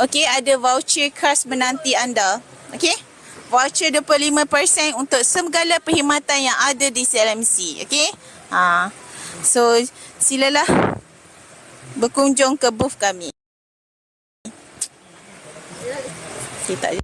okey, ada voucher khas menanti anda. Okey? Voucher 25% untuk segala perkhidmatan yang ada di CLMC. Okey? Ha. So, silalah berkunjung ke booth kami. Okay, tak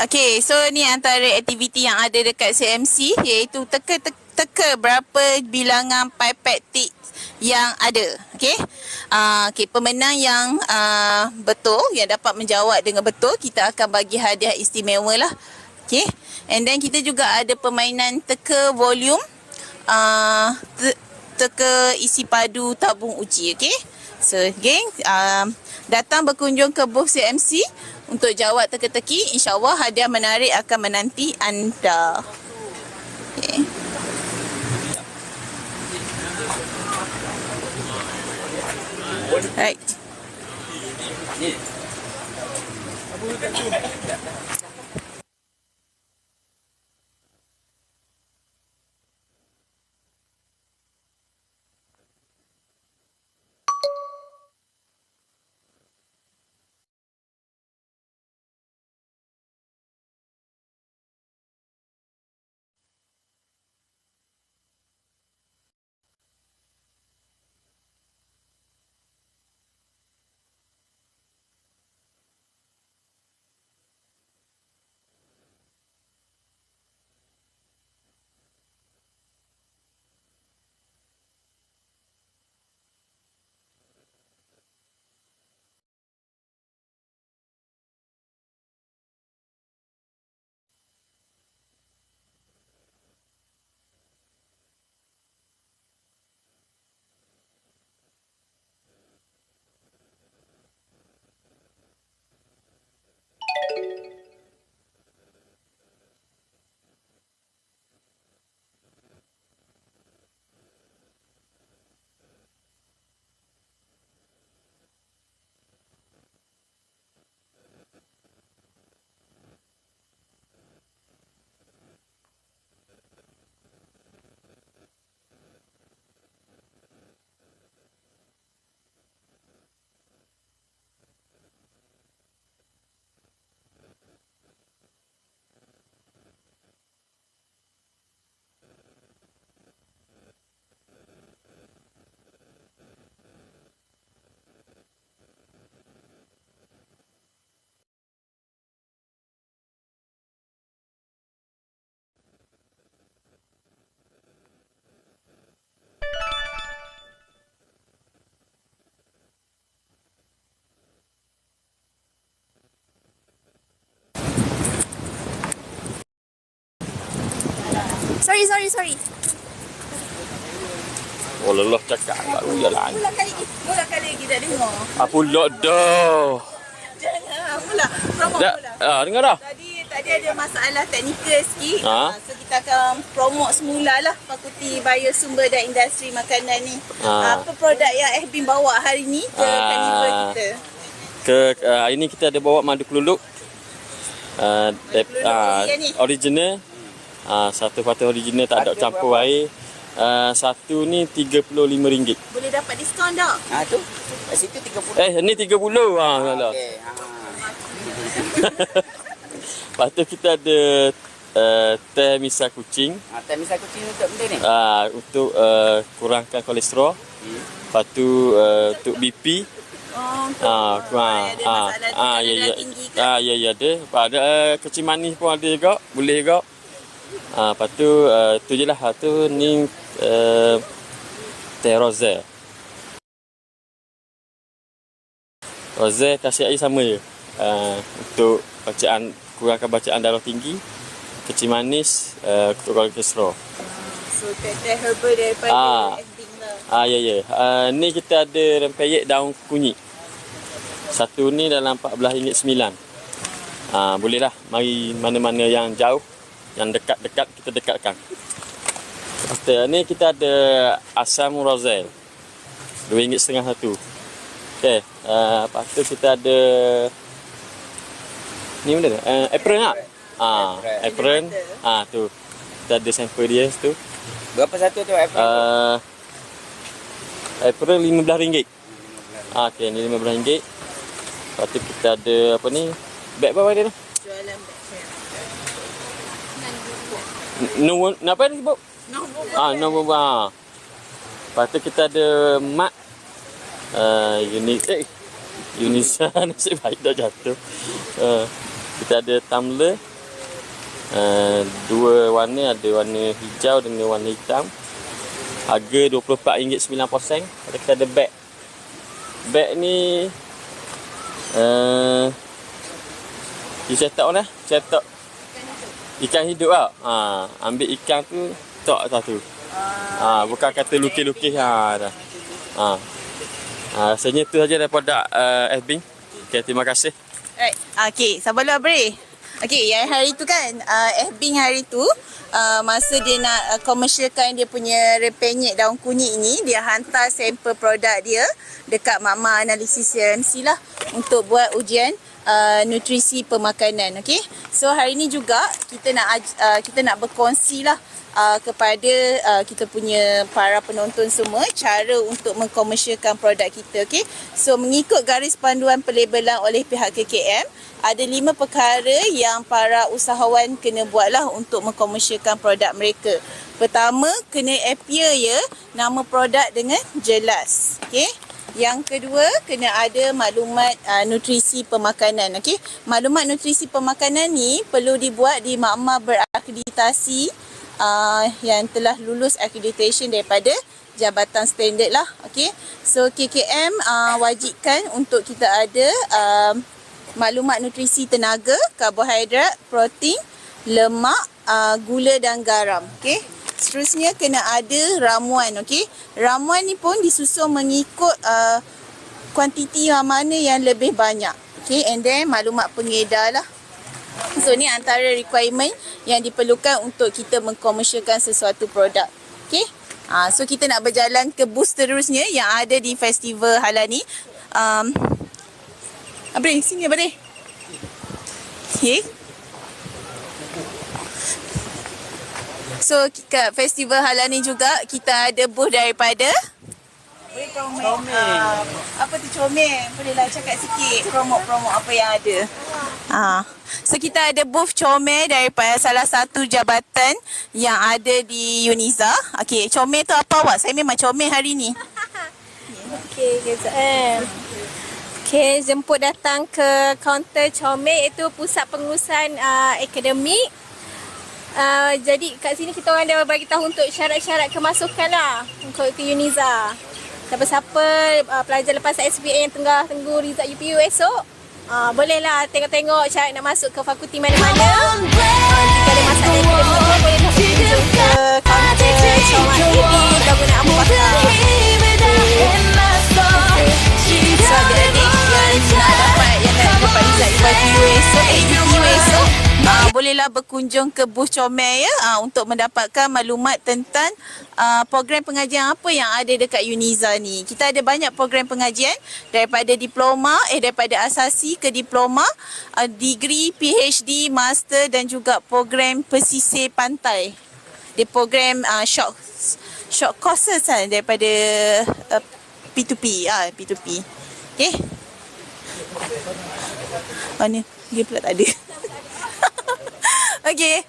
Okay, so ni antara aktiviti yang ada dekat CMC iaitu teka-teka berapa bilangan pipette tick yang ada. Okay, uh, okay pemenang yang uh, betul, yang dapat menjawab dengan betul, kita akan bagi hadiah istimewa lah. Okay, and then kita juga ada permainan teka volume, uh, te- teka isi padu tabung uji. Okay, so geng, uh, datang berkunjung ke booth CMC untuk jawab teka-teki. InsyaAllah hadiah menarik akan menanti anda. Okay. Right. Sorry, sorry, sorry. Oh lelah cakap tak ya lah. Mula kali mula kali kita dengar. Apa pula dah. Jangan mula. Promo mula. ah, dengar dah. Tadi tadi ada masalah teknikal sikit. Ha? Ha? So kita akan promote semula lah Fakulti Biosumber dan Industri Makanan ni. Ha. Apa produk yang FB bawa hari ni ke Ha. carnival kita? Ke uh, hari ni kita ada bawa madu keluluk. Uh, dep, keluluk uh, yang ni? original Ah, satu patah original tak ada campur berapa? air. Ah, satu ni RM35. Boleh dapat diskaun tak? Ha tu. Kat situ 30. Eh, ni 30. Ha, salah. Okey. Ha. Lepas tu kita ada uh, teh misa kucing. Ha, tak misal kucing untuk benda ni. uh, untuk uh, kurangkan kolesterol. Hmm. Lepas tu uh, untuk BP. Oh, Ah, kurang. ada Ah, masalah ah, tekanan ya ya. tinggi? Ah, ya ya ada. Ada uh, kecil manis pun ada juga, boleh juga. Ah, lepas tu uh, tu je lah. Ah, tu ni uh, teh rose. Rose kasih air sama je. Uh, untuk bacaan kurangkan bacaan darah tinggi. Kecil manis uh, untuk kolesterol. So, teh herbal daripada Ah. Ending lah. Ah ya ya. Uh, ni kita ada rempeyek daun kunyit. Satu ni dalam RM14.9. Ah boleh lah. Mari mana-mana yang jauh, yang dekat-dekat kita dekatkan. Tu, ni kita ada asam rosel. RM2.5 satu. Okey. Uh, lepas tu kita ada ni benda ni. Uh, apron tak? Ah, apron. Ah tu. Kita ada sampel dia tu. Berapa satu tu apple? Uh, apron RM15. Ah, okey, ni RM15. Lepas tu kita ada apa ni? Beg apa dia tu? Jualan beg. No, apa ni sebut? Nombor Ah, no ha. Lepas tu kita ada mat uh, unit eh Unisa nasib baik dah jatuh. Uh, kita ada tumbler uh, dua warna ada warna hijau dengan warna hitam. Harga RM24.9. Ada kita ada beg. Beg ni uh, dia cetak mana? Cetak ikan hidup lah. Ha, ambil ikan tu tok satu. Ha, bukan kata lukis-lukis ha dah. Ha. Ha, rasanya tu saja daripada uh, FB. Okay, terima kasih. Right. Okay, sabar Abre. Okay, yang hari tu kan, uh, FB hari tu, uh, masa dia nak uh, komersialkan dia punya repenyek daun kunyit ni, dia hantar sampel produk dia dekat Mama Analisis CMC lah untuk buat ujian uh, nutrisi pemakanan. Okay, so hari ni juga kita nak uh, kita nak berkongsi lah uh, kepada uh, kita punya para penonton semua cara untuk mengkomersialkan produk kita okey? So mengikut garis panduan pelabelan oleh pihak KKM ada lima perkara yang para usahawan kena buatlah untuk mengkomersialkan produk mereka. Pertama kena appear ya nama produk dengan jelas okey yang kedua, kena ada maklumat uh, nutrisi pemakanan. Okey, Maklumat nutrisi pemakanan ni perlu dibuat di makmal berakreditasi uh, yang telah lulus accreditation daripada Jabatan Standard lah. Okey. So KKM uh, wajibkan untuk kita ada uh, maklumat nutrisi tenaga, karbohidrat, protein, lemak, uh, gula dan garam. Okey. Seterusnya kena ada ramuan, okey. Ramuan ni pun disusun mengikut uh, kuantiti yang mana yang lebih banyak. Okey, and then maklumat pengedar lah. So ni antara requirement yang diperlukan untuk kita mengkomersialkan sesuatu produk. Okey. Ha, so kita nak berjalan ke booth seterusnya yang ada di festival halal ni. Um, Abre, sini Abre. Okey. So kat festival halal ni juga kita ada booth daripada Boleh comel. Uh, apa tu comel? Bolehlah cakap sikit promo-promo apa yang ada. Ah. So kita ada booth comel daripada salah satu jabatan yang ada di Uniza. Okey, comel tu apa awak? Saya memang comel hari ni. Okey, KZM. Okey, jemput datang ke kaunter Comel iaitu pusat pengurusan uh, akademik. Uh, jadi kat sini kita orang dah bagi tahu untuk syarat-syarat kemasukan lah untuk ke Uniza. Siapa-siapa uh, pelajar lepas SPA yang tengah tunggu result UPU esok, uh, bolehlah tengok-tengok syarat nak masuk ke fakulti mana-mana. Uh, jika ada masalah akademik pun boleh ke kaunter Comel ini di bangunan Abu bolehlah berkunjung ke booth Comel ya uh, untuk mendapatkan maklumat tentang uh, program pengajian apa yang ada dekat Uniza ni. Kita ada banyak program pengajian daripada diploma eh daripada asasi ke diploma, uh, degree, PhD, master dan juga program pesisir pantai. Dia program uh, short short courses kan daripada uh, P2P ah P2P. Okey. Ni dia pula tak ada. Okay.